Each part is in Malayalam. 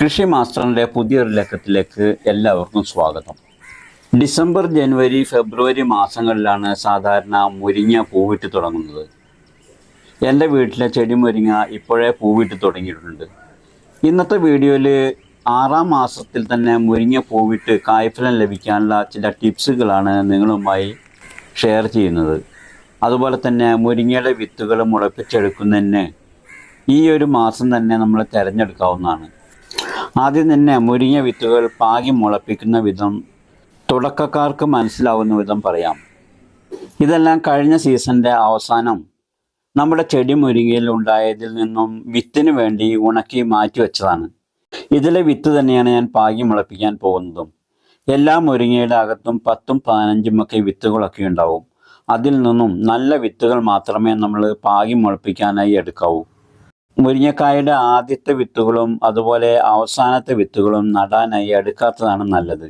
കൃഷി മാസ്റ്ററിന്റെ പുതിയൊരു ലക്കത്തിലേക്ക് എല്ലാവർക്കും സ്വാഗതം. ഡിസംബർ ജനുവരി ഫെബ്രുവരി മാസങ്ങളിലാണ് സാധാരണ മുരിങ്ങ പൂവിട്ട് തുടങ്ങുന്നത്. എന്റെ വീട്ടിലെ ചെടി മുരിങ്ങ ഇപ്പോഴേ പൂവിട്ട് തുടങ്ങിയിട്ടുണ്ട്. ഇന്നത്തെ വീഡിയോയിൽ ആറാം മാസത്തിൽ തന്നെ മുരിങ്ങ പൂവിട്ട് കായ്ഫലം ലഭിക്കാനുള്ള ചില ടിപ്സുകളാണ് നിങ്ങളുമായി ഷെയർ ചെയ്യുന്നത്. അതുപോലെ തന്നെ മുരിങ്ങയുടെ വിത്തുകൾ മുളപ്പിച്ചെടുക്കുന്നതിന് ഈ ഒരു മാസം തന്നെ നമ്മൾ തിരഞ്ഞെടുക്കാവുന്നതാണ്. ആദ്യം തന്നെ മുരിങ്ങ വിത്തുകൾ പാകി മുളപ്പിക്കുന്ന വിധം തുടക്കക്കാർക്ക് മനസ്സിലാവുന്ന വിധം പറയാം. ഇതെല്ലാം കഴിഞ്ഞ സീസണിന്റെ അവസാനം നമ്മുടെ ചെടി മുരിങ്ങയിൽ ഉണ്ടായതിൽ നിന്നും വിത്തിന് വേണ്ടി ഉണക്കി മാറ്റി വെച്ചതാണ്. ഇതിലെ വിത്ത് തന്നെയാണ് ഞാൻ പാകി മുളപ്പിക്കാൻ പോകുന്നതും. എല്ലാ മുരിങ്ങയുടെ അകത്തും പത്തും പതിനഞ്ചും ഒക്കെ വിത്തുകളൊക്കെ ഉണ്ടാവും. അതിൽ നിന്നും നല്ല വിത്തുകൾ മാത്രമേ നമ്മൾ പാകി മുളപ്പിക്കാനായി എടുക്കാവൂ. മുരിങ്ങക്കായുടെ ആദ്യത്തെ വിത്തുകളും അതുപോലെ അവസാനത്തെ വിത്തുകളും നടാനായി എടുക്കാത്തതാണ് നല്ലത്.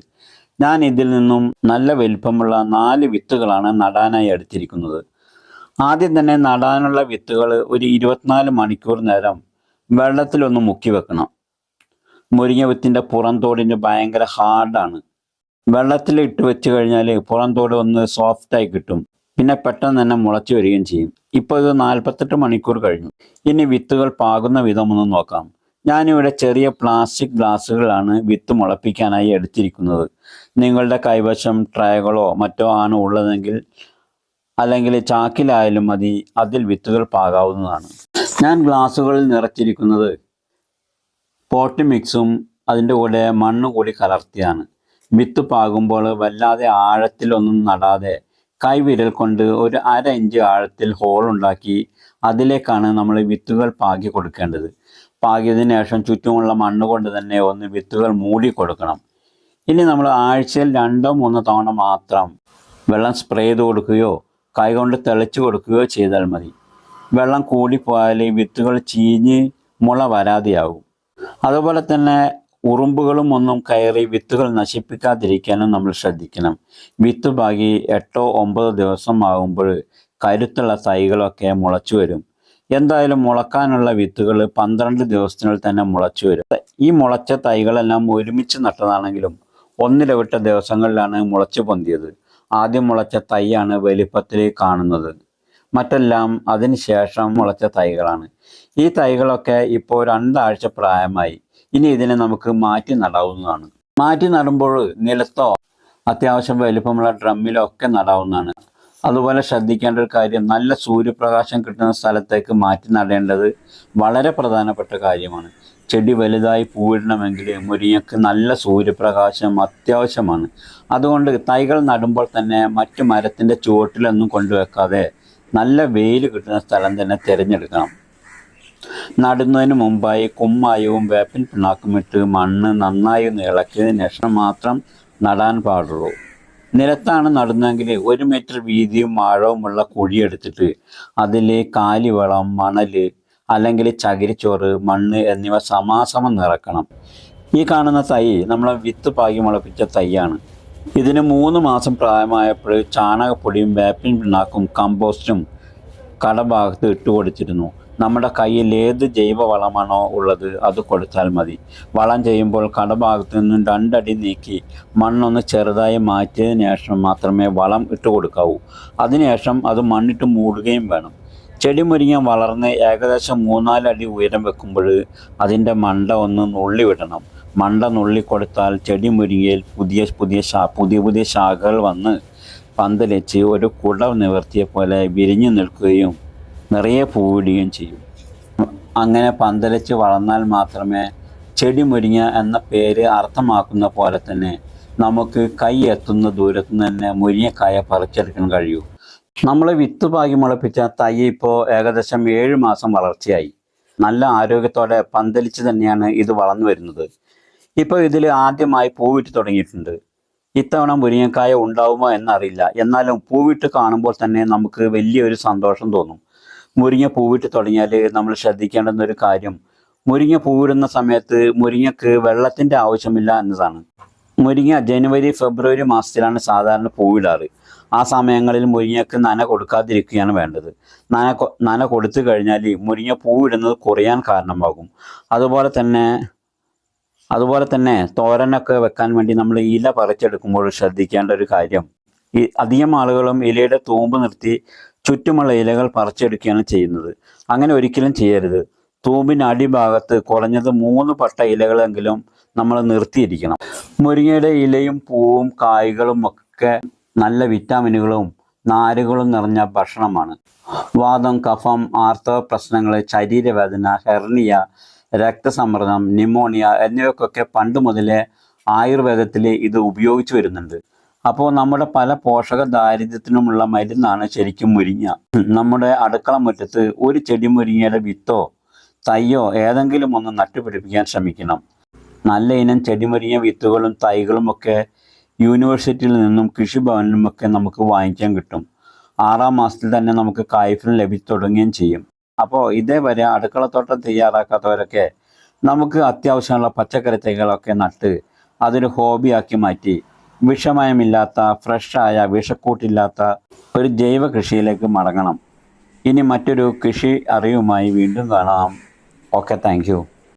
ഞാൻ ഇതിൽ നിന്നും നല്ല വലിപ്പമുള്ള നാല് വിത്തുകളാണ് നടാനായി എടുത്തിരിക്കുന്നത്. ആദ്യം തന്നെ നടാനുള്ള വിത്തുകൾ ഒരു ഇരുപത്തിനാല് മണിക്കൂർ നേരം വെള്ളത്തിലൊന്ന് മുക്കി വെക്കണം. മുരിങ്ങ വിത്തിന്റെ പുറംതോടിന് ഭയങ്കര ഹാർഡാണ് വെള്ളത്തിൽ ഇട്ട് വെച്ച് കഴിഞ്ഞാൽ പുറംതോട് ഒന്ന് സോഫ്റ്റായി കിട്ടും. പിന്നെ പെട്ടെന്ന് തന്നെ മുളച്ചു വരികയും ചെയ്യും. ഇപ്പോൾ ഇത് നാൽപ്പത്തെട്ട് മണിക്കൂർ കഴിഞ്ഞു. ഇനി വിത്തുകൾ പാകുന്ന വിധമൊന്നും നോക്കാം. ഞാനിവിടെ ചെറിയ പ്ലാസ്റ്റിക് ഗ്ലാസ്സുകളാണ് വിത്ത് മുളപ്പിക്കാനായി എടുത്തിരിക്കുന്നത്. നിങ്ങളുടെ കൈവശം ട്രേകളോ മറ്റോ ആണ് ഉള്ളതെങ്കിൽ അല്ലെങ്കിൽ ചാക്കിലായാലും മതി അതിൽ വിത്തുകൾ പാകാവുന്നതാണ്. ഞാൻ ഗ്ലാസ്സുകളിൽ നിറച്ചിരിക്കുന്നത് പോട്ട് മിക്സും അതിന്റെ കൂടെ മണ്ണ് കൂടി കലർത്തിയാണ്. വിത്ത് പാകുമ്പോൾ വല്ലാതെ ആഴത്തിലൊന്നും നടാതെ കൈവിരൽ കൊണ്ട് ഒരു അര ഇഞ്ച് ആഴത്തിൽ ഹോൾ ഉണ്ടാക്കി അതിലേക്കാണ് നമ്മൾ വിത്തുകൾ പാകി കൊടുക്കേണ്ടത്. പാകിയതിനു ശേഷം ചുറ്റുമുള്ള മണ്ണ് കൊണ്ട് തന്നെ ഒന്ന് വിത്തുകൾ മൂടി കൊടുക്കണം. ഇനി നമ്മൾ ആഴ്ചയിൽ രണ്ടോ മൂന്നോ തവണ മാത്രം വെള്ളം സ്പ്രേ ചെയ്ത് കൊടുക്കുകയോ കൈകൊണ്ട് തെളിച്ചു കൊടുക്കുകയോ ചെയ്താൽ മതി. വെള്ളം കൂടിപ്പോയാൽ വിത്തുകൾ ചീഞ്ഞ് മുള വരാതെയാവും. അതുപോലെ തന്നെ ഉറുമ്പുകളും ഒന്നും കയറി വിത്തുകൾ നശിപ്പിക്കാതിരിക്കാനും നമ്മൾ ശ്രദ്ധിക്കണം. വിത്ത് പാകി എട്ടോ ഒമ്പതോ ദിവസം ആകുമ്പോൾ കരുത്തുള്ള തൈകളൊക്കെ മുളച്ചു വരും. എന്തായാലും മുളക്കാനുള്ള വിത്തുകൾ പന്ത്രണ്ട് ദിവസത്തിനുള്ളിൽ തന്നെ മുളച്ചു വരും. ഈ മുളച്ച തൈകളെല്ലാം ഒരുമിച്ച് നട്ടതാണെങ്കിലും ഒന്നിലവിട്ട ദിവസങ്ങളിലാണ് മുളച്ചു പൊന്തിയത്. ആദ്യം മുളച്ച തൈയാണ് വലിപ്പത്തിൽ കാണുന്നത്. മറ്റെല്ലാം അതിന് ശേഷം മുളച്ച തൈകളാണ്. ഈ തൈകളൊക്കെ ഇപ്പോൾ രണ്ടാഴ്ച പ്രായമായി. ഇനി ഇതിനെ നമുക്ക് മാറ്റി നടാവുന്നതാണ്. മാറ്റി നടുമ്പോൾ നിലത്തോ അത്യാവശ്യം വലുപ്പമുള്ള ഡ്രമ്മിലോ ഒക്കെ നടാവുന്നതാണ്. അതുപോലെ ശ്രദ്ധിക്കേണ്ട ഒരു കാര്യം നല്ല സൂര്യപ്രകാശം കിട്ടുന്ന സ്ഥലത്തേക്ക് മാറ്റി നടേണ്ടത് വളരെ പ്രധാനപ്പെട്ട കാര്യമാണ്. ചെടി വലുതായി പൂവിടണമെങ്കിൽ മുരിങ്ങക്ക് നല്ല സൂര്യപ്രകാശം അത്യാവശ്യമാണ്. അതുകൊണ്ട് തൈകൾ നടുമ്പോൾ തന്നെ മറ്റു മരത്തിന്റെ ചുവട്ടിലൊന്നും കൊണ്ടുവെക്കാതെ നല്ല വെയിൽ കിട്ടുന്ന സ്ഥലം തന്നെ തിരഞ്ഞെടുക്കണം. നടുന്നതിന് മുമ്പായി കുമ്മായവും വേപ്പിൻ പിണ്ണാക്കും ഇട്ട് മണ്ണ് നന്നായി ഒന്ന് ഇളക്കിയതിന് ശേഷം മാത്രം നടാൻ പാടുള്ളൂ. നിലത്താണ് നടുന്നതെങ്കിൽ ഒരു മീറ്റർ വീതിയും ആഴവുമുള്ള കുഴിയെടുത്തിട്ട് അതിൽ കാലിവളം മണൽ അല്ലെങ്കിൽ ചകിരിച്ചോറ് മണ്ണ് എന്നിവ സമാസമം നിറക്കണം. ഈ കാണുന്ന തൈ നമ്മളെ വിത്ത് പാകി മുളപ്പിച്ച തൈയാണ്. ഇതിന് മൂന്ന് മാസം പ്രായമായപ്പോൾ ചാണകപ്പൊടിയും വേപ്പിൻ പിണ്ണാക്കും കമ്പോസ്റ്റും കടഭാഗത്ത് ഇട്ട് കൊടുത്തിരുന്നു. നമ്മുടെ കയ്യിൽ ഏത് ജൈവ വളമാണോ ഉള്ളത് അത് കൊടുത്താൽ മതി. വളം ചെയ്യുമ്പോൾ കടഭാഗത്ത് നിന്നും രണ്ടടി നീക്കി മണ്ണൊന്ന് ചെറുതായി മാറ്റിയതിന് ശേഷം മാത്രമേ വളം ഇട്ട് കൊടുക്കാവൂ. അതിനുശേഷം അത് മണ്ണിട്ട് മൂടുകയും വേണം. ചെടി മുരിങ്ങ വളർന്ന് ഏകദേശം മൂന്നാലടി ഉയരം വെക്കുമ്പോൾ അതിന്റെ മണ്ട ഒന്ന് നുള്ളി വിടണം. മണ്ട നുള്ളി കൊടുത്താൽ ചെടി മുരിങ്ങയിൽ പുതിയ പുതിയ ശാ പുതിയ പുതിയ ശാഖകൾ വന്ന് പന്തലിച്ച് ഒരു കുട നിവർത്തിയ പോലെ വിരിഞ്ഞു നിൽക്കുകയും നിറയെ പൂവിടുകയും ചെയ്യും. അങ്ങനെ പന്തലിച്ച് വളർന്നാൽ മാത്രമേ ചെടി മുരിങ്ങ എന്ന പേര് അർത്ഥമാക്കുന്ന പോലെ തന്നെ നമുക്ക് കൈ എത്തുന്ന ദൂരത്തു നിന്ന് തന്നെ മുരിങ്ങക്കായ പറിച്ചെടുക്കാൻ കഴിയൂ. നമ്മൾ വിത്ത് പാകി മുളപ്പിച്ച തൈ ഇപ്പോൾ ഏകദേശം ഏഴ് മാസം വളർച്ചയായി. നല്ല ആരോഗ്യത്തോടെ പന്തലിച്ച് തന്നെയാണ് ഇത് വളർന്നു വരുന്നത്. ഇപ്പോൾ ഇതിൽ ആദ്യമായി പൂവിട്ട് തുടങ്ങിയിട്ടുണ്ട്. ഇത്തവണ മുരിങ്ങക്കായ ഉണ്ടാവുമോ എന്നറിയില്ല. എന്നാലും പൂവിട്ട് കാണുമ്പോൾ തന്നെ നമുക്ക് വലിയൊരു സന്തോഷം തോന്നും. മുരിങ്ങ പൂവിട്ട് തുടങ്ങിയാൽ നമ്മൾ ശ്രദ്ധിക്കേണ്ടുന്ന ഒരു കാര്യം മുരിങ്ങ പൂവിടുന്ന സമയത്ത് മുരിങ്ങക്ക് വെള്ളത്തിന്റെ ആവശ്യമില്ല എന്നതാണ്. മുരിങ്ങ ജനുവരി ഫെബ്രുവരി മാസത്തിലാണ് സാധാരണ പൂവിടാറ്. ആ സമയങ്ങളിൽ മുരിങ്ങക്ക് നന കൊടുക്കാതിരിക്കുകയാണ് വേണ്ടത്. നന നന കൊടുത്തു കഴിഞ്ഞാൽ മുരിങ്ങ പൂവിടുന്നത് കുറയാൻ കാരണമാകും. അതുപോലെ തന്നെ അതുപോലെ തന്നെ തോരനൊക്കെ വെക്കാൻ വേണ്ടി നമ്മൾ ഇല പറിച്ചെടുക്കുമ്പോൾ ശ്രദ്ധിക്കേണ്ട ഒരു കാര്യം ഈ അധികം ആളുകളും ഇലയുടെ തൂമ്പ് നിർത്തി ചുറ്റുമുള്ള ഇലകൾ പറിച്ചെടുക്കുകയാണ് ചെയ്യുന്നത്. അങ്ങനെ ഒരിക്കലും ചെയ്യരുത്. തൂമ്പിന് അടിഭാഗത്ത് കുറഞ്ഞത് മൂന്ന് പട്ട ഇലകളെങ്കിലും നമ്മൾ നിർത്തിയിരിക്കണം. മുരിങ്ങയുടെ ഇലയും പൂവും കായ്കളും ഒക്കെ നല്ല വിറ്റാമിനുകളും നാരുകളും നിറഞ്ഞ ഭക്ഷണമാണ്. വാദം കഫം ആർത്തവ പ്രശ്നങ്ങൾ ശരീരവേദന ഹെർണിയ രക്തസമ്മർദ്ദം ന്യൂമോണിയ എന്നിവയ്ക്കൊക്കെ പണ്ട് മുതലേ ആയുർവേദത്തിൽ ഇത് ഉപയോഗിച്ചു വരുന്നുണ്ട്. അപ്പോൾ നമ്മുടെ പല പോഷക ദാരിദ്ര്യത്തിനുമുള്ള മരുന്നാണ് ശരിക്കും മുരിങ്ങ. നമ്മുടെ അടുക്കള മുറ്റത്ത് ഒരു ചെടി മുരിങ്ങയുടെ വിത്തോ തൈയോ ഏതെങ്കിലും ഒന്ന് നട്ടുപിടിപ്പിക്കാൻ ശ്രമിക്കണം. നല്ല ഇനം ചെടിമുരിങ്ങ വിത്തുകളും തൈകളും ഒക്കെ യൂണിവേഴ്സിറ്റിയിൽ നിന്നും കൃഷിഭവനിലും ഒക്കെ നമുക്ക് വാങ്ങിക്കാൻ കിട്ടും. ആറാം മാസത്തിൽ തന്നെ നമുക്ക് കായ്ഫലം ലഭിച്ചു തുടങ്ങുകയും ചെയ്യും. അപ്പോൾ ഇതേവരെ അടുക്കളത്തോട്ടം തയ്യാറാക്കാത്തവരൊക്കെ നമുക്ക് അത്യാവശ്യമുള്ള പച്ചക്കറി തൈകളൊക്കെ നട്ട് അതൊരു ഹോബിയാക്കി മാറ്റി. വിഷമയമില്ലാത്ത ഫ്രഷായ വിഷക്കൂട്ടില്ലാത്ത ഒരു ജൈവ കൃഷിയിലേക്ക് മടങ്ങണം. ഇനി മറ്റൊരു കൃഷി അറിവുമായി വീണ്ടും കാണാം. Okay thank